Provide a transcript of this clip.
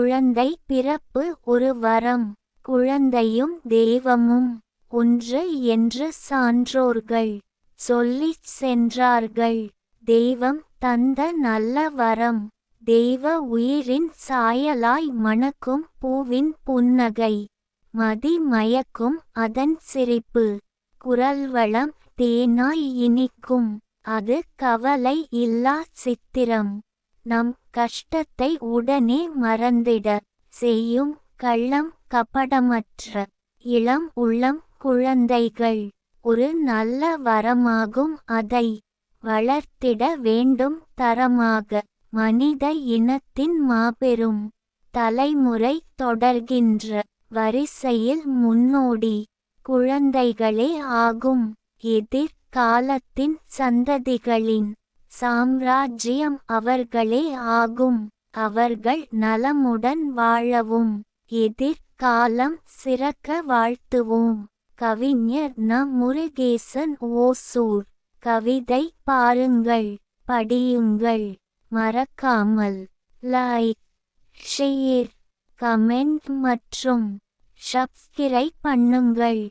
குழந்தை பிறப்பு ஒரு வரம். குழந்தையும் தெய்வமும் ஒன்று என்று சான்றோர்கள். சொல்லிச் சென்றார்கள். தெய்வம் தந்த நல்ல வரம். தெய்வ உயிரின் சாயலாய் மணக்கும் பூவின் புன்னகை. மதி மயக்கும் அதன் சிரிப்பு குரல்வளம் தேனாய் இனிக்கும். அது கவலை இல்லா சித்திரம். நம் கஷ்டத்தை உடனே மறந்திட. செய்யும் கள்ளம் கபடமற்ற இளம் உள்ளம் குழந்தைகள். ஒரு நல்ல வரமாகும் அதை வளர்த்திட வேண்டும் தரமாக. மனித இனத்தின் மாபெரும் தலைமுறை தொடர்கின்ற வரிசையில் முன்னோடி குழந்தைகளே ஆகும். எதிர்காலத்தின் சந்ததிகளின் சாம்ராஜ்யம் அவர்களே ஆகும். அவர்கள் நலமுடன் வாழவும். எதிர்காலம் சிறக்க வாழ்த்துவோம். கவிஞர் ந. முருகேசன் ஓசூர். கவிதை பாருங்கள் படியுங்கள். மறக்காமல் லைக் ஷேர் கமெண்ட் மற்றும் சப்ஸ்கிரைப் பண்ணுங்கள்.